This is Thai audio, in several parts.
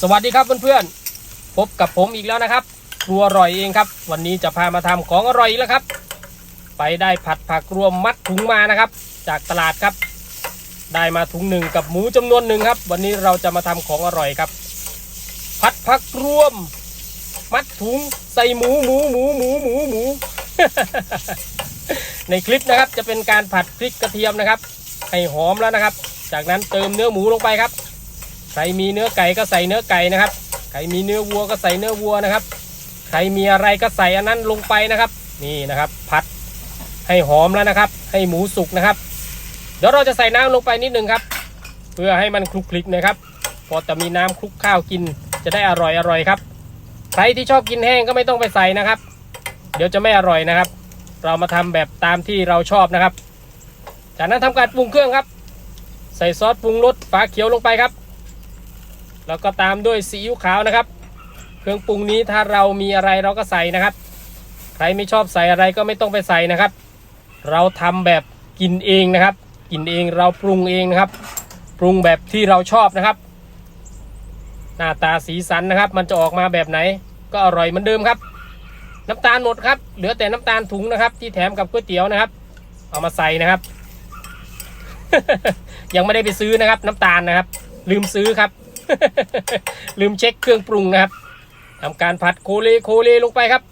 สวัสดีครับเพื่อนๆพบกับผมอีกแล้วนะครับ ครัวอร่อยเองครับ วันนี้จะพามาทำของอร่อยอีกแล้วครับ ไปได้ผัดผักรวมมัดถุงมานะครับ จากตลาดครับ ได้มาถุงหนึ่งกับหมูจำนวนหนึ่งครับ วันนี้เราจะมาทำของอร่อยครับ ผัดผักรวม มัดถุงใส่หมูหมูหมูหมูหมูหมูในคลิปนะครับจะเป็นการผัดพริกกระเทียมนะครับ ให้หอมแล้วนะครับ จากนั้นเติมเนื้อหมูลงไปครับ ใครมีเนื้อไก่ก็ใส่เนื้อไก่นะครับ ใครมีเนื้อวัวก็ใส่เนื้อวัวนะครับ ใครมีอะไรก็ใส่อันนั้นลงไปนะครับ นี่นะครับ ผัดให้หอมแล้วนะครับ ให้หมูสุกนะครับ เดี๋ยวเราจะใส่น้ำลงไปนิดนึงครับ เพื่อให้มันคลุกคลิกนะครับ พอจะมีน้ำคลุกข้าวกินจะได้อร่อยอร่อยครับ ใครที่ชอบกินแห้งก็ไม่ต้องไปใส่นะครับ เดี๋ยวจะไม่อร่อยนะครับ เรามาทำแบบตามที่เราชอบนะครับ จากนั้นทำการปรุงเครื่องครับ ใส่ซอสปรุงรสฝาเขียวลงไปครับ แล้วก็ตามด้วยซีอิ๊วขาวนะครับ เครื่องปรุงนี้ถ้าเรามีอะไรเราก็ใส่นะครับ ใครไม่ชอบใส่อะไรก็ไม่ต้องไปใส่นะครับ เราทำแบบกินเองนะครับ กินเองเราปรุงเองนะครับ ปรุงแบบที่เราชอบนะครับ หน้าตาสีสันนะครับ มันจะออกมาแบบไหน ก็อร่อยเหมือนเดิมครับ น้ำตาลหมดครับ เหลือแต่น้ำตาลถุงนะครับ ที่แถมกับก๋วยเตี๋ยวนะครับ เอามาใส่นะครับ ยังไม่ได้ไปซื้อนะครับ น้ำตาลนะครับ ลืมซื้อครับ ลืมเช็คเครื่องปรุงนะครับทำการผัดโคเลโคเลลงไปครับ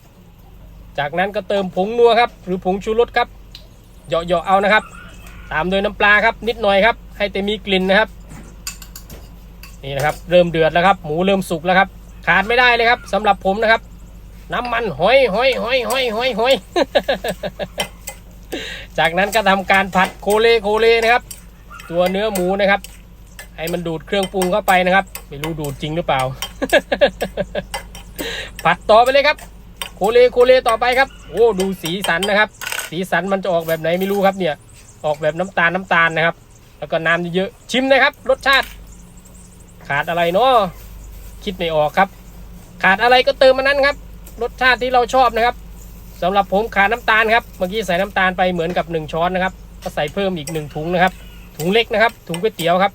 จากนั้นก็เติมผงนัวครับ หรือผงชูรสครับเหยาะๆเอานะครับ ตามโดยน้ำปลาครับ นิดหน่อยครับ ให้แต่มีกลิ่นนะครับ นี่นะครับ เริ่มเดือดแล้วครับ หมูเริ่มสุกแล้วครับ ขาดไม่ได้เลยครับสำหรับผมนะครับ น้ำมันหอยหอยหอยหอยหอยหอยจากนั้นก็ทำการผัดโคเลโคเลนะครับ ตัวเนื้อหมูนะครับ ให้มันดูดเครื่องปรุงเข้าไปนะครับ ไม่รู้ดูดจริงหรือเปล่า ผัดต่อไปเลยครับ โคเลโคเลต่อไปครับ โอ้ดูสีสันนะครับ สีสันมันจะออกแบบไหนไม่รู้ครับเนี่ย ออกแบบน้ำตาลน้ำตาลนะครับ แล้วก็น้ำเยอะๆชิมนะครับ รสชาติ ขาดอะไรเนาะคิดไม่ออกครับ ขาดอะไรก็เติมมันนั้นครับ รสชาติที่เราชอบนะครับสำหรับผมขาดน้ำตาลครับเมื่อกี้ใส่น้ำตาลไปเหมือนกับ 1 ช้อนนะครับก็ใส่เพิ่มอีก 1 ถุงนะครับ ถุงเล็กนะครับ ถุงก๋วยเตี๋ยวครับ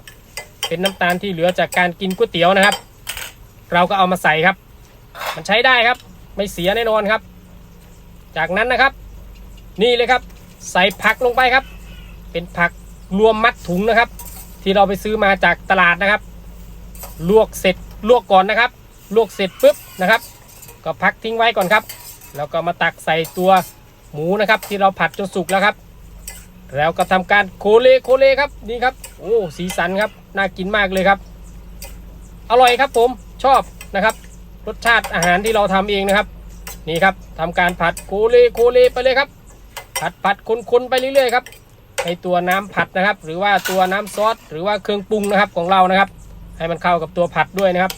เป็นน้ำตาลที่เหลือจากการกินก๋วยเตี๋ยวนะครับ เราก็เอามาใส่ครับ มันใช้ได้ครับ ไม่เสียแน่นอนครับ จากนั้นนะครับ นี่เลยครับ ใส่ผักลงไปครับ เป็นผักรวมมัดถุงนะครับ ที่เราไปซื้อมาจากตลาดนะครับ ลวกเสร็จลวกก่อนนะครับ ลวกเสร็จปุ๊บนะครับ ก็พักทิ้งไว้ก่อนครับ แล้วก็มาตักใส่ตัวหมูนะครับ ที่เราผัดจนสุกแล้วครับ แล้วก็ทำการโคเลโคเลครับนี่ครับโอ้สีสันครับน่ากินมากเลยครับ อร่อยครับผมชอบนะครับ รสชาติอาหารที่เราทำเองนะครับ นี่ครับทำการผัดโคเลโคเลไปเลยครับ ผัดผัดคนๆไปเรื่อยๆครับให้ตัวน้ำผัดนะครับ หรือว่าตัวน้ำซอสหรือว่าเครื่องปรุงนะครับของเรานะครับ ให้มันเข้ากับตัวผัดด้วยนะครับ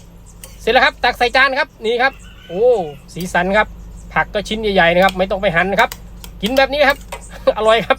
เสร็จแล้วครับตักใส่จานครับนี่ครับ โอ้สีสันครับ ผักก็ชิ้นใหญ่ๆนะครับ ไม่ต้องไปหั่นนะครับ กินแบบนี้ครับ อร่อยครับ